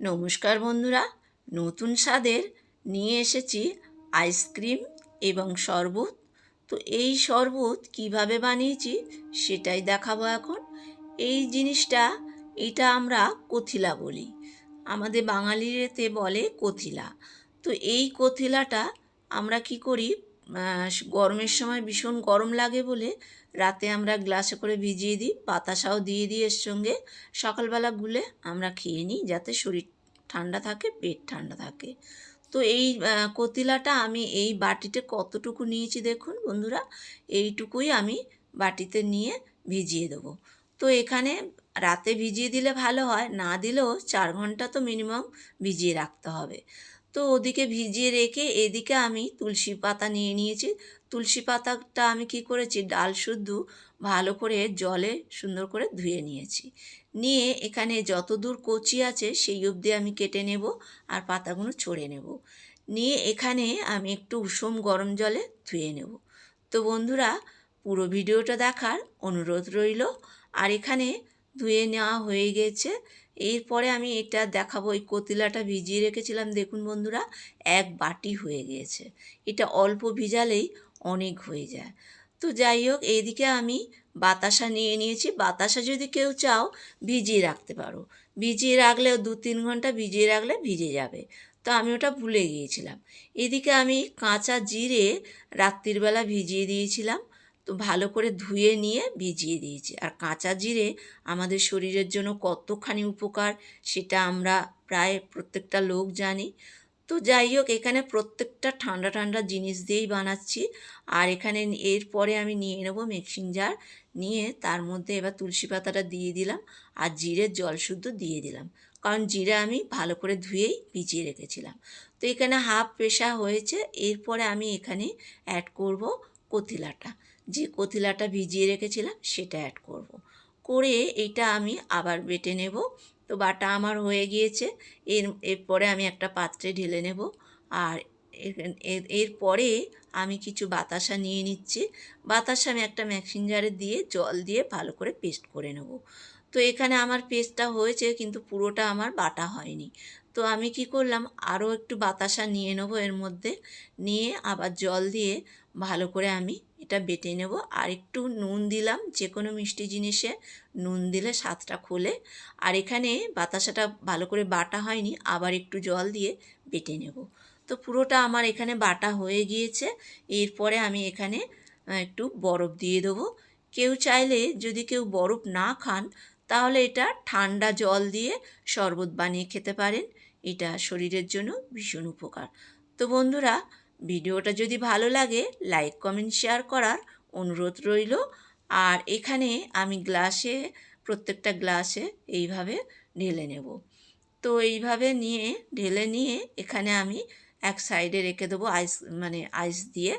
নমস্কার বন্ধুরা, নতুন স্বাদের নিয়ে এসেছি আইসক্রিম এবং শরবত। তো এই শরবত কীভাবে বানিয়েছি সেটাই দেখাবো এখন। এই জিনিসটা, এটা আমরা কথিলা বলি। আমাদের বাঙালিতে বলে কথিলা। তো এই কথিলাটা আমরা কি করি? গরমের সময় ভীষণ গরম লাগে বলে রাতে আমরা গ্লাসে করে ভিজিয়ে দিই, বাতাসাও দিয়ে দিই এর সঙ্গে। সকালবেলা গুলে আমরা খেয়ে নিই যাতে শরীর ঠান্ডা থাকে, পেট ঠান্ডা থাকে। তো এই কতিলাটা আমি এই বাটিতে কতটুকু নিয়েছি দেখুন বন্ধুরা, এইটুকুই আমি বাটিতে নিয়ে ভিজিয়ে দেবো। তো এখানে রাতে ভিজিয়ে দিলে ভালো হয়, না দিলেও চার ঘণ্টা তো মিনিমাম ভিজিয়ে রাখতে হবে। তো ওদিকে ভিজিয়ে রেখে এদিকে আমি তুলসী পাতা নিয়ে নিয়েছি। তুলসী পাতাটা আমি কি করেছি? ডাল শুদ্ধ ভালো করে জলে সুন্দর করে ধুয়ে নিয়েছি। নিয়ে এখানে যত দূর কচি আছে সেই অবধি আমি কেটে নেব আর পাতাগুলো ছড়ে নেব। নিয়ে এখানে আমি একটু উষুম গরম জলে ধুয়ে নেব। তো বন্ধুরা পুরো ভিডিওটা দেখার অনুরোধ রইল। আর এখানে ধুয়ে নেওয়া হয়ে গেছে। এরপরে আমি এটা দেখাবো। এই কতিলাটা ভিজিয়ে রেখেছিলাম। দেখুন বন্ধুরা, এক বাটি হয়ে গিয়েছে এটা অল্প ভিজালেই অনেক হয়ে যায়। তো যাই হোক, এইদিকে আমি বাতাসা নিয়ে নিয়েছি। বাতাসা যদি কেউ চাও, ভিজিয়ে রাখতে পারো। ভিজিয়ে রাখলেও দু তিন ঘণ্টা ভিজিয়ে রাখলে ভিজে যাবে। তো আমি ওটা ভুলে গিয়েছিলাম। এদিকে আমি কাঁচা জিরে রাত্রিবেলা ভিজিয়ে দিয়েছিলাম। তো ভালো করে ধুয়ে নিয়ে ভিজিয়ে দিয়েছি। আর কাঁচা জিরে আমাদের শরীরের জন্য কতখানি উপকার সেটা আমরা প্রায় প্রত্যেকটা লোক জানি। তো যাই হোক, এখানে প্রত্যেকটা ঠান্ডা ঠান্ডা জিনিস দিয়েই বানাচ্ছি। আর এখানে এরপরে আমি নিয়ে নেব মিক্সিং জার। নিয়ে তার মধ্যে এবার তুলসী পাতাটা দিয়ে দিলাম আর জিরের জল শুদ্ধ দিয়ে দিলাম। কারণ জিরে আমি ভালো করে ধুয়েই ভিজিয়ে রেখেছিলাম। তো এখানে হাফ পেশা হয়েছে। এরপরে আমি এখানে অ্যাড করব কতিলাটা। যে কতিলাটা ভিজিয়ে রেখেছিলাম সেটা অ্যাড করব। করে এটা আমি আবার বেটে নেব। তো বাটা আমার হয়ে গিয়েছে। এর, এরপরে আমি একটা পাত্রে ঢেলে নেব। আর এর- এর- এরপরে আমি কিছু বাতাসা নিয়ে নিচ্ছি। বাতাসা আমি একটা মিক্সিং জারে দিয়ে জল দিয়ে ভালো করে পেস্ট করে নেব। তো এখানে আমার পেস্টটা হয়েছে কিন্তু পুরোটা আমার বাটা হয়নি। তো আমি কি করলাম? আরও একটু বাতাসা নিয়ে নেব এর মধ্যে। নিয়ে আবার জল দিয়ে ভালো করে আমি এটা বেটে নেব। আর একটু নুন দিলাম যে কোনো মিষ্টি জিনিসে নুন দিলে স্বাদটা খোলে। আর এখানে বাতাসাটা ভালো করে বাটা হয়নি, আবার একটু জল দিয়ে বেটে নেব। তো পুরোটা আমার এখানে বাটা হয়ে গিয়েছে। এরপরে আমি এখানে একটু বরফ দিয়ে দেবো। কেউ চাইলে যদি কেউ বরফ না খান, তাহলে এটা ঠান্ডা জল দিয়ে শরবত বানিয়ে খেতে পারেন। এটা শরীরের জন্য ভীষণ উপকার। তো বন্ধুরা ভিডিওটা যদি ভালো লাগে, লাইক, কমেন্ট, শেয়ার করার অনুরোধ রইল। আর এখানে আমি গ্লাসে, প্রত্যেকটা গ্লাসে এইভাবে ঢেলে নেব। তো এইভাবে নিয়ে, ঢেলে নিয়ে এখানে আমি এক সাইডে রেখে দেবো আইস মানে আইস দিয়ে।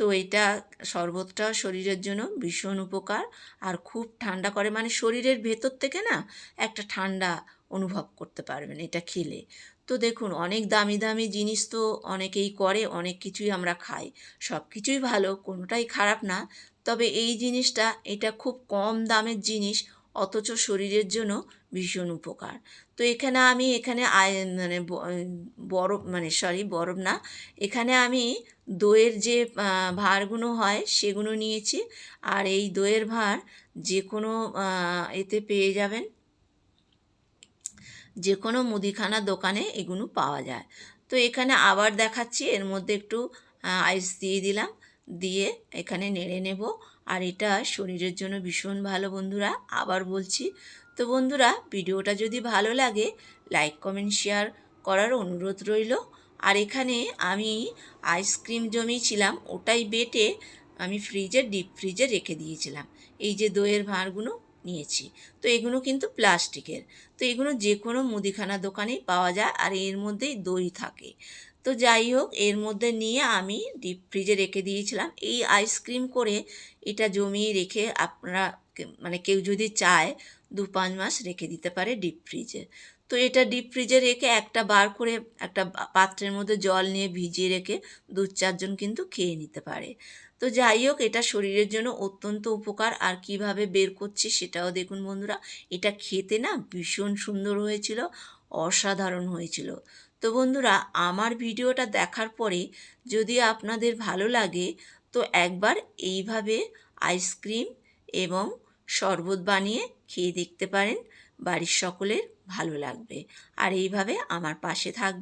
তো এটা শরবতটা শরীরের জন্য ভীষণ উপকার। আর খুব ঠান্ডা করে মানে শরীরের ভেতর থেকে না একটা ঠান্ডা অনুভব করতে পারবেন এটা খেলে। তো দেখুন, অনেক দামি দামি জিনিস তো অনেকেই করে, অনেক কিছুই আমরা খাই। সব কিছুই ভালো, কোনোটাই খারাপ না। তবে এই জিনিসটা, এটা খুব কম দামের জিনিস অথচ শরীরের জন্য ভীষণ উপকার। তো এখানে আমি এখানে মানে বরফ মানে সরি বরফ না এখানে আমি দইয়ের যে আহ, ভাঁড়গুলো হয় সেগুলো নিয়েছি। আর এই দইয়ের ভাঁড় যে কোনো এতে পেয়ে যাবেন। যে কোনো মুদিখানা দোকানে এগুলো পাওয়া যায়। তো এখানে আবার দেখাচ্ছি এর মধ্যে একটু আইস দিয়ে দিলাম। দিয়ে এখানে নেড়ে নেব। আর এটা শরীরের জন্য ভীষণ ভালো বন্ধুরা, আবার বলছি। তো বন্ধুরা, ভিডিওটা যদি ভালো লাগে, লাইক, কমেন্ট, শেয়ার করার অনুরোধ রইল। আর এখানে আমি আইসক্রিম জমিয়েছিলাম, ওটাই বেটে আমি ফ্রিজে, ডিপ ফ্রিজে রেখে দিয়েছিলাম। এই যে দইয়ের ভাঁড়গুলো নিয়েছি। তো এগুলো কিন্তু প্লাস্টিকের। তো এগুলো যে কোনো মুদিখানা দোকানেই পাওয়া যায়, আর এর মধ্যেই দই থাকে। তো যাই হোক, এর মধ্যে নিয়ে আমি ডিপ ফ্রিজে রেখে দিয়েছিলাম। এই আইসক্রিম করে এটা জমিয়ে রেখে আপনারা মানে কেউ যদি চায়, দু পাঁচ মাস রেখে দিতে পারে ডিপ ফ্রিজে তো এটা ডিপ ফ্রিজে রেখে একটা বার করে একটা পাত্রের মধ্যে জল নিয়ে ভিজিয়ে রেখে দু চারজন কিন্তু খেয়ে নিতে পারে। তো যাই হোক, এটা শরীরের জন্য অত্যন্ত উপকার। আর কীভাবে বের করছি সেটাও দেখুন বন্ধুরা, এটা খেতে না ভীষণ সুন্দর হয়েছিল। অসাধারণ হয়েছিল। তো বন্ধুরা, আমার ভিডিওটা দেখার পরে যদি আপনাদের ভালো লাগে, তো একবার এইভাবে আইসক্রিম এবং শরবত বানিয়ে খেয়ে দেখতে পারেন। বাড়ির সকলের ভালো লাগবে। আর এইভাবে আমার পাশে থাকবে